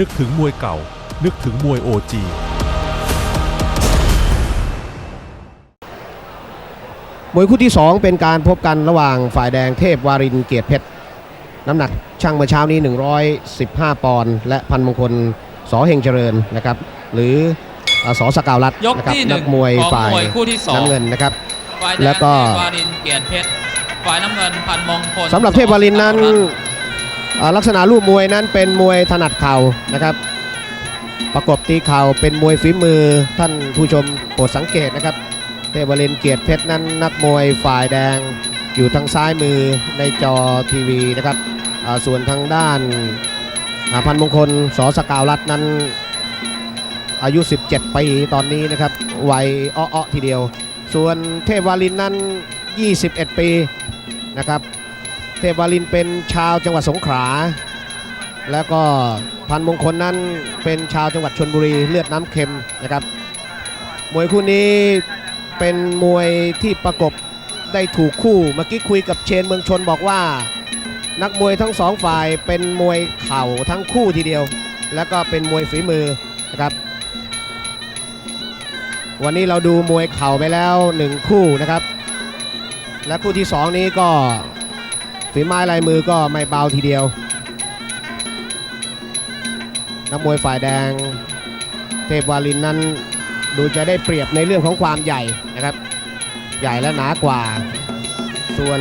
นึกถึงมวยเก่า นึกถึงมวยโอจีมวยคู่ที่ 2 เป็นการพบกันระหว่างฝ่ายแดงเทพวารินเกียรติเพชร น้ำหนักช่างเมื่อเช้านี้ 115 ปอนด์และพันมงคลสอเฮงเจริญนะครับ หรืออ่าสอสกาวรัตน์ยกนะครับที่หนึ่นังมวยของฝ่ายมวยคู่ที่สองน้ำเงินนะครับ ฝ่ายแดแล้งวก็ เทพวารินเกียรติเพชรฝ่ายน้ำเงินพันมงคลสำหรับเทพวารินนั้นอ่า ลักษณะรูปมวยนั้นเป็นมวยถนัดเข่านะครับ ประกบตีเข่าเป็นมวยฝีมือท่านผู้ชมโปรดสังเกตนะครับ เทวารินเกียรติเพชรนั้นนักมวยฝ่ายแดงอยู่ทางซ้ายมือในจอทีวีนะครับส่วนทางด้านาพันมงคลสอสกาวรัตน์นั้นอายุ 17 ปีตอนนี้นะครับวัยอ้อๆทีเดียว ส่วนเทพวารินนั้น 21 ปีนะครับ ทพวาลินเป็นชาวจังหวัดสงขลา แล้วก็พันมงคลนั้นเป็นชาวจังหวัดชนบุรีเลือดน้ำเค็มนะครับ มวยคู่นี้เป็นมวยที่ประกบได้ถูกคู่ เมื่อกี้คุยกับเชนเมืองชนบอกว่า นักมวยทั้งสองฝ่ายเป็นมวยเข่าทั้งคู่ทีเดียว แล้วก็เป็นมวยฝีมือนะครับ วันนี้เราดูมวยเข่าไปแล้วหนึ่งคู่นะครับ และคู่ที่สองนี้ก็ ฝีไม้ลายมือก็ไม่เบาทีเดียว นักมวยฝ่ายแดง เทพวาลินนั้นดูจะได้เปรียบในเรื่องของความใหญ่นะครับ ใหญ่และหนากว่า ส่วน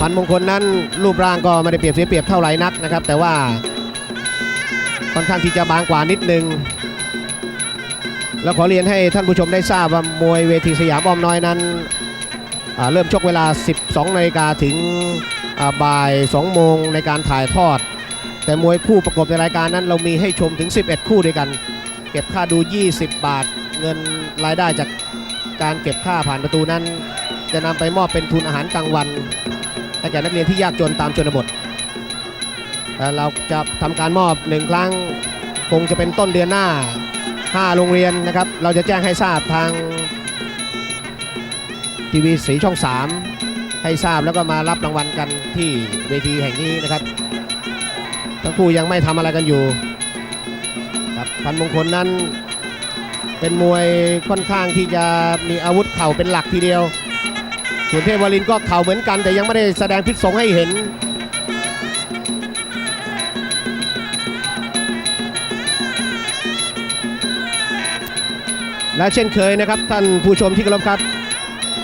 พันมงคลนั้นรูปร่างก็ไม่ได้เปรียบเสียเปรียบเท่าไหร่นักนะครับ แต่ว่าค่อนข้างที่จะบางกว่านิดนึง แล้วขอเรียนให้ท่านผู้ชมได้ทราบว่ามวยเวทีสยามอ้อมน้อยนั้น เริ่มชกเวลา 12นาฬิกาถึงบ่าย 2 โมงในการถ่ายทอด แต่มวยคู่ประกบในรายการนั้นเรามีให้ชมถึง 11 คู่ด้วยกัน เก็บค่าดู 20 บาท เงินรายได้จากการเก็บค่าผ่านประตูนั้น จะนำไปมอบเป็นทุนอาหารกลางวันให้แก่นักเรียนที่ยากจนตามชนบทเราจะทำการมอบหนึ่งครั้งคงจะเป็นต้นเดือนหน้า 5 โรงเรียนนะครับ เราจะแจ้งให้ทราบทาง ทีวีสีช่อง 3 ให้ทราบแล้วก็มารับรางวัลกันที่เวทีแห่งนี้นะครับ ทั้งคู่ยังไม่ทำอะไรกันอยู่ครับพันมงคลนั้นเป็นมวยค่อนข้างที่จะมีอาวุธเข่าเป็นหลักทีเดียวส่วนเทพวรินก็เข่าเหมือนกัน แต่ยังไม่ได้แสดงพิษสงให้เห็นและเช่นเคยนะครับ ท่านผู้ชมที่เคารพครับ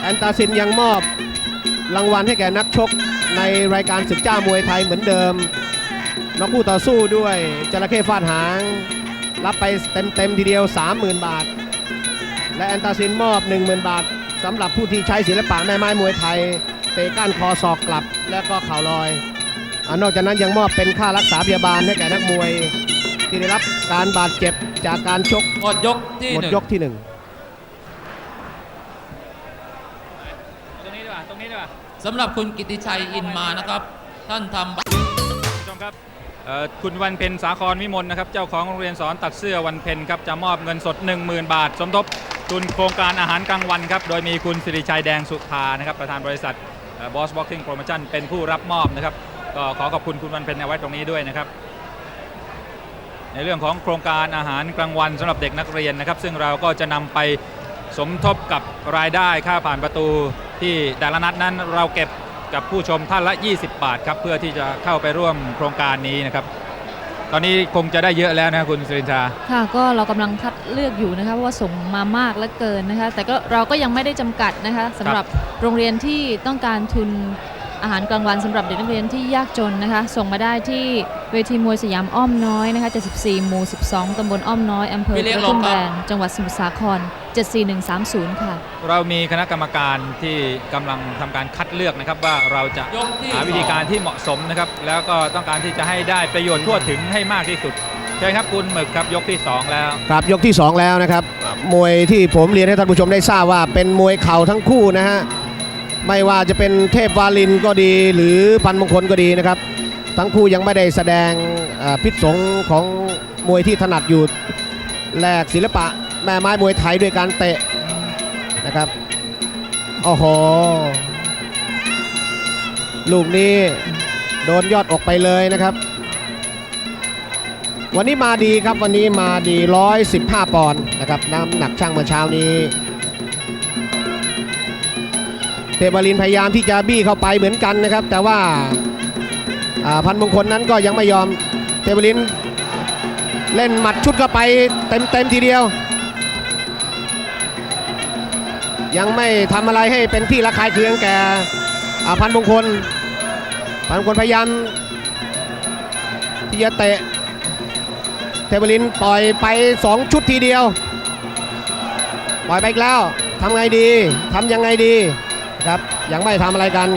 แอนตาซินยังมอบรางวัลให้แก่นักชกในรายการศึกเจ้ามวยไทยเหมือนเดิมนักคู่ต่อสู้ด้วยจระเข้ฟาดหาง รับไปเต็มๆทีเดียว 30,000 บาท และแอนตาซินมอบ 10,000 บาทสำหรับผู้ที่ใช้ศิลปะแม่ไม้มวยไทย เตะก้านคอศอกกลับ และก็เข่าลอยอานอกจากนั้นยังมอบเป็นค่ารักษาพยาบาลให้แก่นักมวย ที่ได้รับการบาดเจ็บจากการชกหมดยกที่หมดหนึ่งยกที่หนึ่ง ตรงนี้ดีก ว่าตรงนี้ดีกว่าสำหรับคุณกิติชัยอินมานะครับ ท่านทำผู้ชมครับเอ่อคุณวันเพ็ญสาครวิมลนะครับ เจ้าของโรงเรียนสอนตัดเสื้อวันเพ็ญครับ จะมอบเงินสด 10,000 บาท สมทบทุนโครงการอาหารกลางวันครับ โดยมีคุณสิริชัยแดงสุภานะครับ ประธานบริษัทบอสบ็อกซิ่งโปรโมชั่นเป็นผู้รับมอบนะครับก็ขอขอบคุณคุณวันเพ็ญเอาไว้ตรงนี้ด้วยนะครับ ในเรื่องของโครงการอาหารกลางวันสำหรับเด็กนักเรียนนะครับ ซึ่งเราก็จะนำไปสมทบกับรายได้ค่าผ่านประตู ที่แต่ละนัดนั้นเราเก็บกับผู้ชมท่านละ 20 บาทครับเพื่อที่จะเข้าไปร่วมโครงการนี้นะครับ ตอนนี้คงจะได้เยอะแล้วนะคุณสิรินทราค่ะก็เรากำลังคัดเลือกอยู่นะคะเพราะว่าส่งมามากและเกินนะคะ แต่ก็เราก็ยังไม่ได้จำกัดนะคะสำหรับโรงเรียนที่ต้องการทุนอาหารกลางวันสำหรับเด็กนักเรียนที่ยากจนนะคะ ส่งมาได้ที่เวทีมวยสยามอ้อมน้อยนะคะ74หมู่ 12ตำบลอ้อมน้อยอำเภอพี่เลี้ยงกระทุ่มลงครับ แบนจังหวัดสมุทรสาคร 74130 ค่ะ เรามีคณะกรรมการที่กำลังทำการคัดเลือกนะครับว่าเราจะยกที่หาวิธีการที่เหมาะสมนะครับ แล้วก็ต้องการที่จะให้ได้ประโยชน์ทั่วถึงให้มากที่สุดเชิญครับคุณหมึกครับยกที่ 2 แล้ว ครับยกที่ 2 แล้วนะครับ มวยที่ผมเรียนให้ท่านผู้ชมได้ทราบว่าเป็นมวยเข่าทั้งคู่นะฮะไม่ว่าจะเป็นเทพวาลินก็ดี หรือพันมงคลก็ดีนะครับ ทั้งคู่ยังไม่ได้แสดงเอ่อพิษสงของมวยที่ถนัดอยู่แลกศิลปะ แม่ไม้มวยไทยด้วยการเตะนะครับโอ้โหลูกนี้โดนยอดออกไปเลยนะครับ วันนี้มาดีครับวันนี้มาดี 115 ปอนด์นะครับน้ำหนักช่างเมื่อเช้านี้เทพบรินพยายามที่จะบี้เข้าไปเหมือนกันนะครับ แต่ว่าาพันมงคลนั้นก็ยังไม่ยอมเทพบรินเล่นหมัดชุดเข้าไปเต็มเต็มๆทีเดียว ยังไม่ทำอะไรให้เป็นที่ระคายเคืองแก่อ่าพันมงคล พันมงคลพยายามที่จะเตะเทพบรินปล่อยไป 2 ชุดทีเดียว ปล่อยไปอีกแล้วทำไงดีทำยังไงดีครับยังไม่ทำอะไรกัน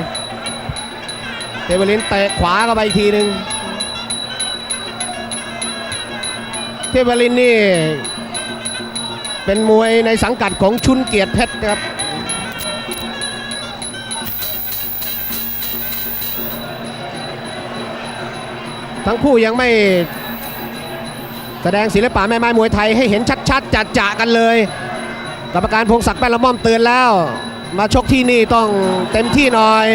เทเบลินเตะขวาเข้าไปอีกทีหนึ่งเทเบลินนี่ เป็นมวยในสังกัดของชุนเกียรติเพชรนะครับทั้งคู่ยังไม่แสดงศิลปะแม่ไม้มวยไทยให้เห็นชัดๆจัดจะกันเลยกรรมการพงศักดิ์แป้นละม่อมเตือนแล้ว มาชกที่นี่ต้องเต็มที่หน่อย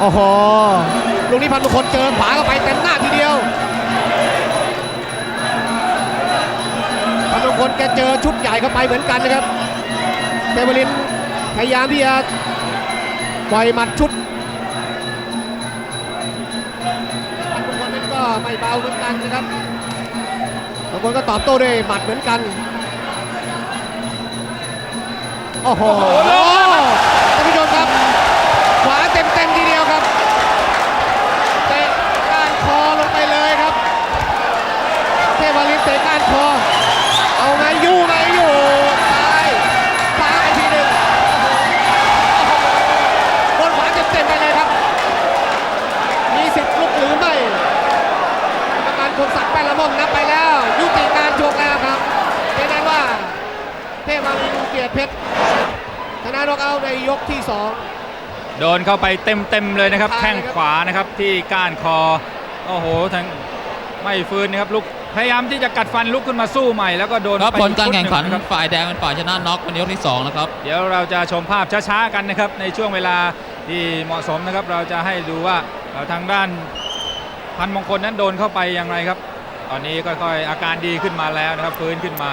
โอ้โหลูกนี้พันมงคลเจอขวาเข้าไปเต็มหน้าทีเดียว แกเจอชุดใหญ่เข้าไปเหมือนกันนะครับเทวลินพยายามที่จะปล่อยหมัดชุดบางคนนั้นก็ไม่เบาเหมือนกันนะครับบางคนก็ตอบโต้ด้วยหมัดเหมือนกัน โอ้โห กียรติเพชรชนะน็อกเอาท์ในยกที่2โดนเข้าไปเต็มๆเลยนะครับ ใช่แข้งครับขวานะครับที่ก้านคอ โอ้โหทั้งไม่ฟื้นนะครับลุกพยายามที่จะกัดฟันลุกขึ้นมาสู้ใหม่ แล้วก็โดนครับไปผลการแข่งขันชุดหนึ่นะครับฝ่ายแดงเป็นฝ่ายชนะน็อกเป็นยกที่สองนะครับเดี๋ยวเราจะชมภาพช้าๆกันนะครับ ในช่วงเวลาที่เหมาะสมนะครับ เราจะให้ดูว่าเอ่อทางด้านพันมงคลนั้นโดนเข้าไปอย่างไรครับ ตอนนี้ค่อยๆอาการดีขึ้นมาแล้วนะครับ ฟื้นขึ้นมา